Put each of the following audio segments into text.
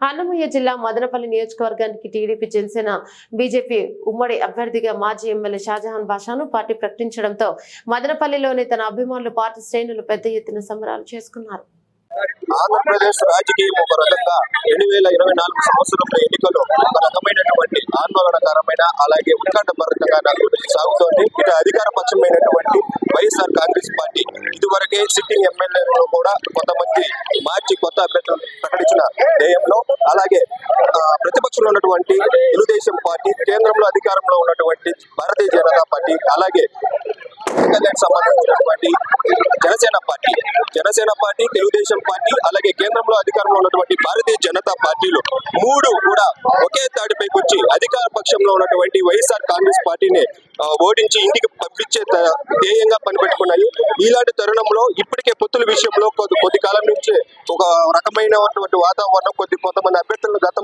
అన్నమయ్య జిల్లా మదనపల్లి నియోజకవర్గానికి TDP Janasena BJP ఉమ్మడి అభ్యర్థిగా మాజీ ఎమ్మెల్యే షాజహాన్ బాషాను పార్టీ ప్రకటించడంతో మదనపల్లిలోని తన అభిమానులు పార్టీ శ్రేణులు పెద్ద ఎత్తున సంబరాలు చేసుకున్నారు. ఆంధ్రప్రదేశ్ రాజకీయం ఒక రకంగా రెండు వేల ఇరవై నాలుగు సంవత్సరంలో ఎన్నికలు ఒక రకమైనటువంటి ఆందోళనకరమైన అలాగే ఉత్కంఠభరితంగా నాకు సాగుతోంది. ఇటు అధికార పక్షమైనటువంటి వైఎస్ఆర్ కాంగ్రెస్ పార్టీ ఇదివరకే సిట్టింగ్ ఎమ్మెల్యేలను కూడా కొంతమంది మార్చి కొత్త అభ్యర్థులు ప్రకటించిన ధ్యేయంలో రాష్ట్రంలో ఉన్నటువంటి తెలుగుదేశం పార్టీ కేంద్రంలో అధికారంలో ఉన్నటువంటి భారతీయ జనతా పార్టీ అలాగే ఎమ్మెల్యేకి సంబంధించినటువంటి Janasena party. Janasena party Telugu Desam party అలాగే కేంద్రంలో అధికారంలో ఉన్నటువంటి భారతీయ జనతా పార్టీలు మూడు కూడా ఒకే తాడిపైకి వచ్చి అధికార పక్షంలో ఉన్నటువంటి వైఎస్ఆర్ కాంగ్రెస్ పార్టీని ఓడించి ఇంటికి పంపించే ధ్యేయంగా పనిపెట్టుకున్నాయి. ఇలాంటి తరుణంలో ఇప్పటికే పొత్తుల విషయంలో కొద్ది కొద్ది కాలం నుంచే ఒక రకమైనటువంటి వాతావరణం కొద్ది కొంతమంది అభ్యర్థులను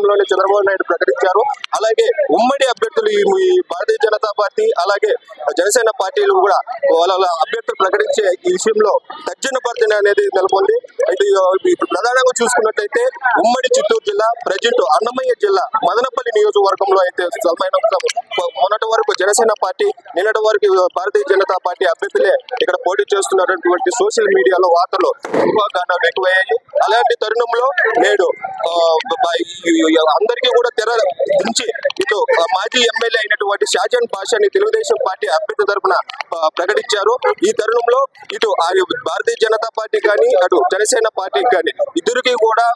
గతంలోనే చంద్రబాబు నాయుడు ప్రకటించారు. అలాగే ఉమ్మడి అభ్యర్థులు ఈ భారతీయ జనతా పార్టీ అలాగే జనసేన పార్టీలు కూడా వాళ్ళ అభ్యర్థులు ప్రకటించే ఈ విషయంలో తర్జన భర్జన అనేది నెలకొంది. ఇది ఇప్పుడు ప్రధానంగా చూసుకున్నట్టయితే ఉమ్మడి చిత్తూరు జిల్లా ప్రజెంట్ అన్నమయ్య జిల్లా మదనపల్లి నియోజకవర్గంలో అయితే సల్మైన మొన్నటి వరకు జనసేన పార్టీ నిన్నటి వరకు భారతీయ జనతా పార్టీ అభ్యర్థులే ఇక్కడ పోటీ చేస్తున్నటువంటి సోషల్ మీడియాలో వార్తలు ఎక్కువగా ఎక్కువయ్యాయి అలాంటి తరుణంలో నేడు అందరికీ కూడా తెర దించి ఇటు మాజీ ఎమ్మెల్యే అయినటువంటి షాజాన్ బాషాని తెలుగుదేశం పార్టీ అభ్యర్థి తరఫున ప్రకటించారు. ఈ తరుణంలో ఇటు ఆ భారతీయ జనతా పార్టీ కానీ అటు జనసేన పార్టీ కానీ ఇద్దరికి కూడా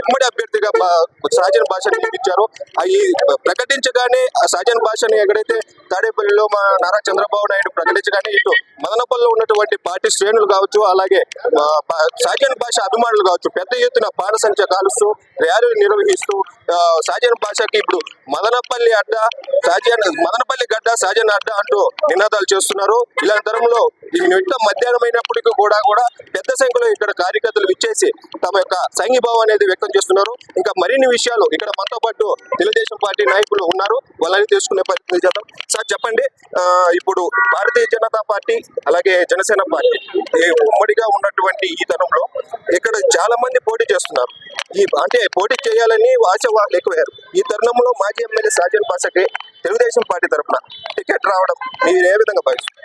ఉమ్మడి అభ్యర్థిగా బా- షాజాన్ భాషని నియమించారు అవి ప్రకటించగానే ఆ షాజాన్ భాషని ఎక్కడైతే తాడేపల్లిలో మా నారా చంద్రబాబు నాయుడు ప్రకటించగానే ఇటు మదనపల్లిలో ఉన్నటువంటి పార్టీ శ్రేణులు కావచ్చు అలాగే ఆ, షాజాన్ భాష అభిమానులు కావచ్చు పెద్ద ఎత్తున బాణసంచ కాలుస్తూ ర్యాలీలు నిర్వహిస్తూ ఆ, షాజాన్ భాషకి ఇప్పుడు మదనపల్లి అడ్డ షాజాన్ మదనపల్లి గడ్డ షాజాన్ అడ్డ అంటూ నినాదాలు చేస్తున్నారు. ఇలాంటి తరంలో ఈ నిట్ట మధ్యాహ్నం అయినప్పటికీ కూడా కూడా పెద్ద సంఖ్యలో ఇక్కడ కార్యకర్తలు విచ్చేసి తమ యొక్క సంఘీభావం అనేది వ్యక్తం చేస్తున్నారు. ఇంకా మరిన్ని విషయాలు ఇక్కడ మనతో పాటు తెలుగుదేశం పార్టీ నాయకులు ఉన్నారు. వాళ్ళని తెలుసుకునే ప్రయత్నం చేద్దాం. సార్ చెప్పండి. ఇప్పుడు భారతీయ జనతా పార్టీ అలాగే జనసేన పార్టీ ఉమ్మడిగా ఉన్నటువంటి ఈ తరంలో ఇక్కడ చాలా మంది పోటీ చేస్తున్నారు. ఈ అంటే పోటీ చేయాలని ఆశవాళ్ళు ఎక్కువయ్యారు. ఈ తరుణంలో మాజీ ఎమ్మెల్యే సాజన్ పాసకి తెలుగుదేశం పార్టీ తరఫున టికెట్ రావడం మీరు ఏ విధంగా భావిస్తారు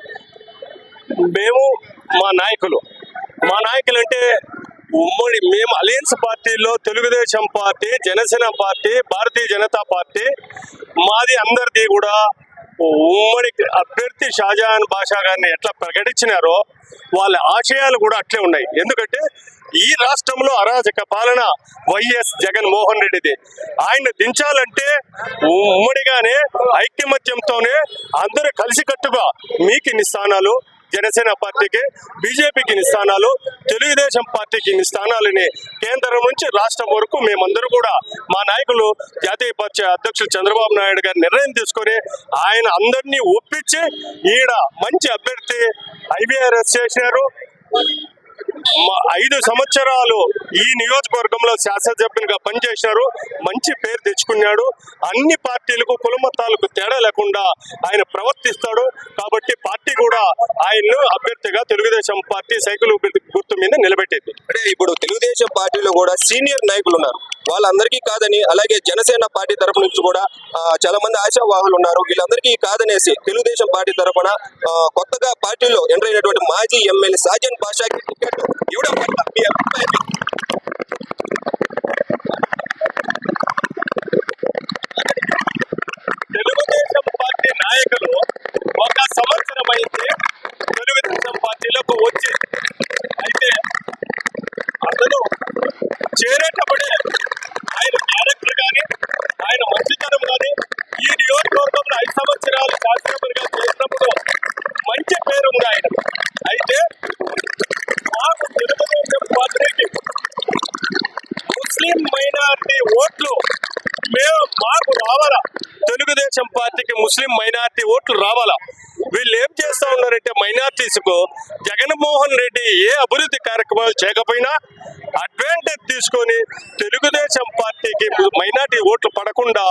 మేము మా నాయకులు. మా నాయకులు అంటే ఉమ్మడి మేము అలయన్స్ పార్టీలో Telugu Desam party Janasena party Bharatiya Janata party మాది అందరిది కూడా ఉమ్మడి అభ్యర్థి షాజహాన్ బాషా గారిని ఎట్లా ప్రకటించినారో వాళ్ళ ఆశయాలు కూడా అట్లే ఉన్నాయి. ఎందుకంటే ఈ రాష్ట్రంలో అరాజక పాలన వైఎస్ జగన్మోహన్ రెడ్డిది. ఆయన దించాలంటే ఉమ్మడిగానే ఐక్యమత్యంతోనే అందరూ కలిసికట్టుగా మీకు ఇన్ని స్థానాలు జనసేన పార్టీకి బీజేపీకి ఇన్ని స్థానాలు తెలుగుదేశం పార్టీకి ఇన్ని స్థానాలని కేంద్రం నుంచి రాష్ట్రం వరకు మేమందరూ కూడా మా నాయకులు జాతీయ పార్టీ అధ్యక్షులు చంద్రబాబు నాయుడు గారు నిర్ణయం తీసుకొని ఆయన అందరినీ ఒప్పించి ఈడ మంచి అభ్యర్థి ఐబీఆర్ఎస్ చేశారు ఐదు సంవత్సరాలు ఈ నియోజకవర్గంలో శాసనసభ్యునిగా పనిచేసినారు మంచి పేరు తెచ్చుకున్నాడు. అన్ని పార్టీలకు కులమతాలకు తేడా లేకుండా ఆయన ప్రవర్తిస్తాడు. కాబట్టి పార్టీ కూడా ఆయన్ను అభ్యర్థిగా తెలుగుదేశం పార్టీ సైకిల్ గుర్తు మీద నిలబెట్టింది. అంటే ఇప్పుడు తెలుగుదేశం పార్టీలో కూడా సీనియర్ నాయకులు ఉన్నారు. వాళ్ళందరికీ కాదని అలాగే జనసేన పార్టీ తరపు నుంచి కూడా చాలా మంది ఆశావాహులు ఉన్నారు. వీళ్ళందరికీ కాదనేసి తెలుగుదేశం పార్టీ తరపున కొత్తగా పార్టీలో ఎంటర్ అయినటువంటి మాజీ ఎమ్మెల్యే సాజన్ బాషాకి టికెట్ ఇవ్వడం తెలుగుదేశం పార్టీ నాయకులు ఒక సంవత్సరం అయితే తెలుగుదేశం పార్టీలోకి వచ్చి అయితే అతను చేరేటప్పుడే ఆయన క్యారెక్టర్ కానీ ఆయన మంచితనం కానీ ఈ నియోజకవర్గంలో ఐదు సంవత్సరాలు శాసనసభ్యులుగా చేసినప్పుడు మంచి పేరు ఉంది ఆయన అయితే మాకు తెలుగుదేశం పార్టీకి ముస్లిం మైనారిటీ ఓట్లు మేము మాకు రావాలా తెలుగుదేశం పార్టీకి ముస్లిం మైనార్టీ ఓట్లు రావాలా? వీళ్ళు ఏం చేస్తా ఉన్నారంటే మైనార్టీస్కు జగన్మోహన్ రెడ్డి ఏ అభివృద్ధి కార్యక్రమాలు చేయకపోయినా అడ్వాంటేజ్ తీసుకొని తెలుగుదేశం పార్టీకి మైనార్టీ ఓట్లు పడకుండా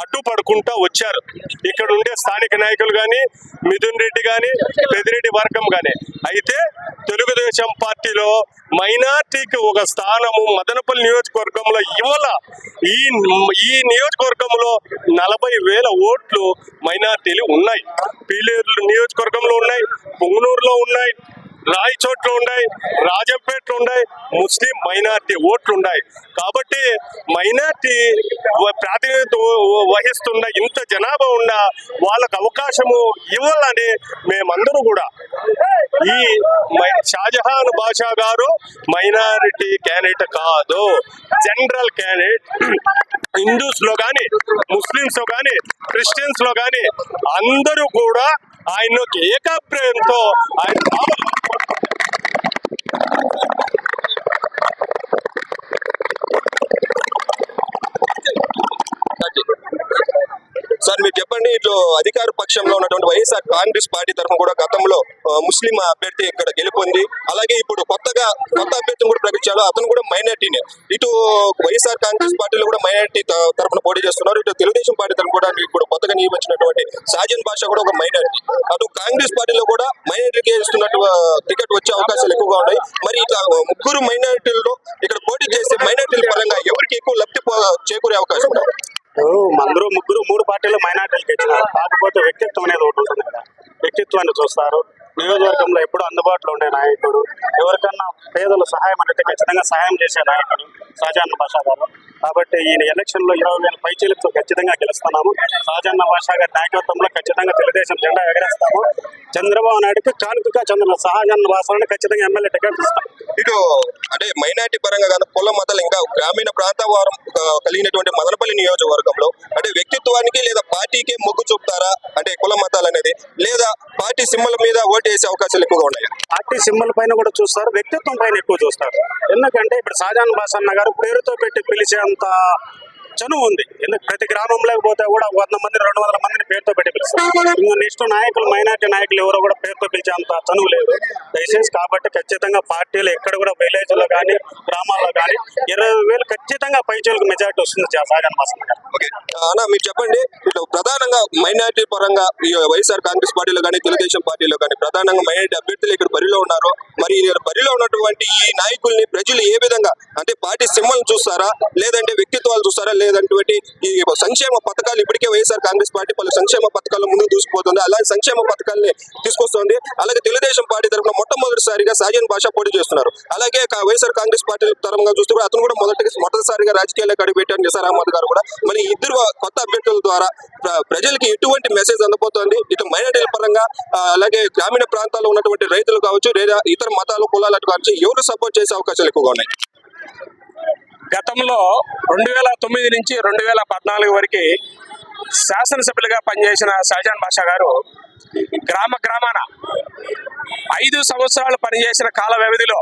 అడ్డుపడుకుంటా వచ్చారు. ఇక్కడ ఉండే స్థానిక నాయకులు కానీ మిథున్ రెడ్డి కానీ పెదిరెడ్డి వర్గం కానీ అయితే తెలుగుదేశం పార్టీలో మైనార్టీకి ఒక స్థానము మదనపల్లి నియోజకవర్గంలో ఇవాళ ఈ ఈ నియోజకవర్గంలో నలభై వేల ఓట్లు మైనార్టీలు ఉన్నాయి. పీలేరు నియోజకవర్గంలో ఉన్నాయి పుంగనూరులో ఉన్నాయి రాయచోట్లు ఉన్నాయి రాజంపేటలు ఉన్నాయి ముస్లిం మైనార్టీ ఓట్లు ఉన్నాయి కాబట్టి మైనార్టీ ప్రాతినిధ్యం వహిస్తున్న ఇంత జనాభా ఉన్న వాళ్ళకు అవకాశము ఇవ్వాలని మేమందరూ కూడా ఈ my- Shahjahan Basha garu minority candidate కాదు జనరల్ క్యాండిడేట్. హిందూస్లో కానీ ముస్లింస్లో కానీ క్రిస్టియన్స్లో కానీ అందరూ కూడా ఆయన ఏకాప్రయంతో ఆయన సార్ మీరు చెప్పండి ఇట్లా అధికార పక్షంలో ఉన్నటువంటి వైఎస్ఆర్ కాంగ్రెస్ పార్టీ తరఫున కూడా గతంలో ముస్లిం అభ్యర్థి ఇక్కడ గెలుపొంది. అలాగే ఇప్పుడు కొత్తగా కొత్త అభ్యర్థిని కూడా ప్రకటించారు. అతను కూడా మైనార్టీనే. ఇటు వైఎస్ఆర్ కాంగ్రెస్ పార్టీలో కూడా మైనార్టీ తరఫున పోటీ చేస్తున్నారు. ఇటు తెలుగుదేశం పార్టీ తరఫున కూడా కొత్తగా నియమించినటువంటి సాజన్ భాష కూడా ఒక మైనారిటీ. అటు కాంగ్రెస్ పార్టీలో కూడా మైనారిటీకి ఇస్తున్నట్టు టికెట్ వచ్చే అవకాశాలు ఎక్కువగా ఉన్నాయి. మరి ఇట్లా ముగ్గురు మైనారిటీల్లో ఇక్కడ పోటీ చేస్తే మైనారిటీల పరంగా ఎవరికి ఎక్కువ లబ్ధి చేకూరే అవకాశం అందరూ ముగ్గురు మూడు పార్టీలు మైనార్టీలకు ఇచ్చినారు కాకపోతే వ్యక్తిత్వం అనేది ఒకటి ఉంటుంది కదా. వ్యక్తిత్వాన్ని చూస్తారు. నియోజకవర్గంలో ఎప్పుడు అందుబాటులో ఉండే నాయకుడు. ఎవరికన్నా పేదల సహాయం అనేది ఖచ్చితంగా సహాయం చేసే నాయకుడు షాజాన్ భాషా గారు కాబట్టి ఈయన ఎలక్షన్లో ఇరవై వేల పైచీలతో ఖచ్చితంగా గెలుస్తున్నాము. షాజాన్ భాషా గారి నాయకత్వంలో ఖచ్చితంగా తెలుగుదేశం జెండా ఎగరేస్తాము. చంద్రబాబు నాయుడుకి కానుకగా చంద్ర షాజాన్ భాషలను ఖచ్చితంగా ఎమ్మెల్యే టికెట్ ఇస్తాం. ఇటు అంటే మైనార్టీ పరంగా కానీ కుల మతాలు ఇంకా గ్రామీణ ప్రాంత వారం కలిగినటువంటి మదనపల్లి నియోజకవర్గంలో అంటే వ్యక్తిత్వానికి లేదా పార్టీకి మొగ్గు చూపుతారా? అంటే కుల మతాలు అనేది లేదా పార్టీ సింబల్ మీద ఓటు చేసే అవకాశాలు ఎక్కువగా ఉన్నాయి? పార్టీ సింబల్ పైన కూడా చూస్తారు వ్యక్తిత్వం పైన ఎక్కువ చూస్తారు. ఎందుకంటే ఇప్పుడు షాజాన్ బాసన్న గారు పేరుతో పెట్టి పిలిచేంత చనువు ఉంది. ఎందుకు? ప్రతి గ్రామంలోకి పోతే కూడా వంద మంది రెండు వందల మందిని పేరుతో పెట్టి పిలుస్తారు. నెక్స్ట్ నాయకులు మైనార్టీ నాయకులు ఎవరో కూడా పేరుతో పిలిచేంత చనువు లేదు. దయచేసి కాబట్టి ఖచ్చితంగా పార్టీలు ఎక్కడ కూడా విలేజ్లో కానీ గ్రామాల్లో కానీ ఇరవై వేలు ఖచ్చితంగా పైచేలకు మెజార్టీ వస్తుంది సాగన్ బాసన్న ఓకే. అన్న మీరు చెప్పండి. ఇటు ప్రధానంగా మైనార్టీ పరంగా ఈ వైఎస్ఆర్ కాంగ్రెస్ పార్టీలో కానీ తెలుగుదేశం పార్టీలో కానీ ప్రధానంగా మైనార్టీ అభ్యర్థులు ఇక్కడ బరిలో ఉన్నారు. మరి బరిలో ఉన్నటువంటి ఈ నాయకుల్ని ప్రజలు ఏ విధంగా అంటే పార్టీ సింబల్ చూస్తారా? లేదంటే వ్యక్తిత్వాలు చూస్తారా? లేదంటే ఈ సంక్షేమ పథకాలు ఇప్పటికే వైఎస్ఆర్ కాంగ్రెస్ పార్టీ పలు సంక్షేమ పథకాలు ముందుకు దూసుకుపోతుంది. అలాగే సంక్షేమ పథకాల్ని తీసుకొస్తుంది. అలాగే తెలుగుదేశం పార్టీ తరఫున మొట్టమొదటిసారిగా సాజన్ భాష పోటీ చేస్తున్నారు. అలాగే వైఎస్ఆర్ కాంగ్రెస్ పార్టీ తరంగా చూస్తే కూడా అతను కూడా మొదటి మొదటిసారిగా రాజకీయాలకు అడుగుపెట్టారు నిసార్ అహ్మద్ గారు కూడా. మరి ఇద్దరు కొత్త అభ్యర్థుల ద్వారా ప్ర- ప్రజలకి ఎటువంటి మెసేజ్ అందబోతోంది? ఇటు మైనార్టీల పరంగా అలాగే గ్రామీణ ప్రాంతాల్లో ఉన్నటువంటి రైతులు కావచ్చు లేదా ఇతర మతాలు కులాలు కావచ్చు ఎవరు సపోర్ట్ చేసే అవకాశాలు ఎక్కువగా ఉన్నాయి? గతంలో రెండు వేల తొమ్మిది నుంచి రెండు వేల పద్నాలుగు వరకు శాసనసభ్యులుగా పనిచేసిన షాజాన్ బాషా గారు గ్రామ గ్రామాన ఐదు సంవత్సరాలు పనిచేసిన కాల వ్యవధిలో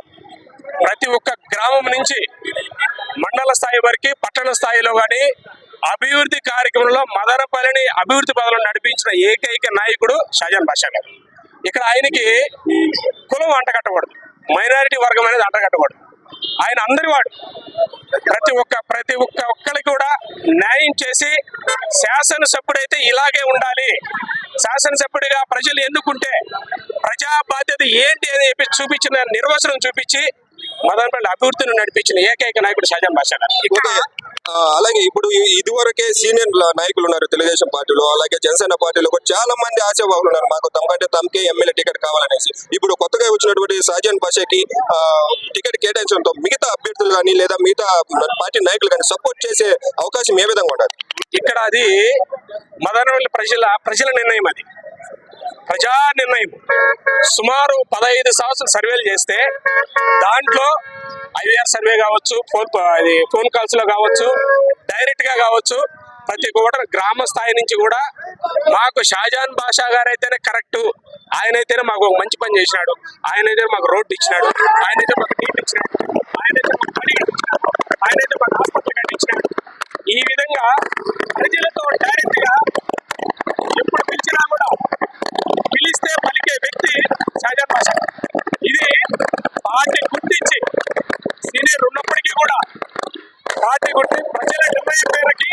ప్రతి ఒక్క గ్రామం నుంచి మండల స్థాయి వరకు పట్టణ స్థాయిలో కానీ అభివృద్ధి కార్యక్రమంలో మదనపల్లిని అభివృద్ధి పదవులు నడిపించిన ఏకైక నాయకుడు షాజాన్ బాషా గారు. ఇక్కడ ఆయనకి కులం అంటగట్టకూడదు మైనారిటీ వర్గం అనేది అంటగట్టకూడదు ఆయన అందరి వాడు. ప్రతి ఒక్క ప్రతి ఒక్క ఒక్కరికి కూడా న్యాయం చేసి శాసనసభ్యుడైతే ఇలాగే ఉండాలి. శాసనసభ్యుడిగా ప్రజలు ఎన్నుకుంటే ప్రజా బాధ్యత ఏంటి అని చెప్పి చూపించిన నిర్వచనం చూపించి మదనపల్లి అభివృద్ధిని నడిపించిన ఏకైక నాయకుడు షాజాన్ బాషా అలాగే ఇప్పుడు ఇదివరకే సీనియర్ నాయకులు ఉన్నారు తెలుగుదేశం పార్టీలో అలాగే జనసేన పార్టీలో కూడా చాలా మంది ఆశావాహులు ఉన్నారు. మాకు తమకంటే తమకే ఎమ్మెల్యే టికెట్ కావాలనేసి. ఇప్పుడు కొత్తగా వచ్చినటువంటి సాజన్ భాషకి ఆ, టికెట్ కేటాయించడంతో మిగతా అభ్యర్థులు కానీ లేదా మిగతా పార్టీ నాయకులు కానీ సపోర్ట్ చేసే అవకాశం ఏ విధంగా ఉండాలి? ఇక్కడ అది మదనపల్లి ప్రజల ప్రజల నిర్ణయం అది. ప్రజా నిర్ణయం. సుమారు పదహైదు సంవత్సరాలు సర్వేలు చేస్తే దాంట్లో ఐవీఆర్ సర్వే కావచ్చు ఫోన్ అది ఫోన్ కాల్స్లో కావచ్చు డైరెక్ట్గా కావచ్చు ప్రతి కూడా గ్రామ స్థాయి నుంచి కూడా మాకు షాజాన్ బాషా గారు అయితేనే కరెక్ట్. ఆయన అయితేనే మాకు ఒక మంచి పని చేసినాడు. ఆయన అయితే మాకు రోడ్డు ఇచ్చినాడు. ఆయన అయితే మాకు నీళ్ళు ఇచ్చినాడు. ఆయన అయితే మాకు పని ఆయన అయితే మాకు హాస్పిటల్ కట్టించినాడు ఈ విధంగా ప్రజలతో డైరెక్ట్గా ఎప్పుడు పిలిచినా కూడా పిలిస్తే పలికే వ్యక్తి షాజాన్ బాషా ఇది పార్టీ గుర్తించి సీనియర్ ఉన్నప్పటికీ కూడా పార్టీ గుర్తి ప్రజల నిర్ణయం మేరకి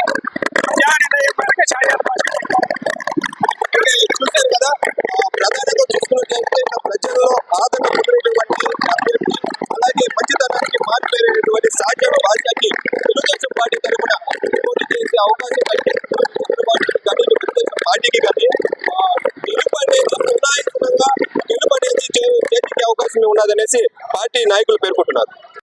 అవకాశం కల్పిస్తున్నారు చంద్రబాబు కానీ తెలుగుదేశం పార్టీకి కానీ ఆ, గెలుపు అనేది నిర్ణాయకంగా గెలుపు అనేది చే- చేతికి అవకాశం ఉన్నదనేసి పార్టీ నాయకుల పేరు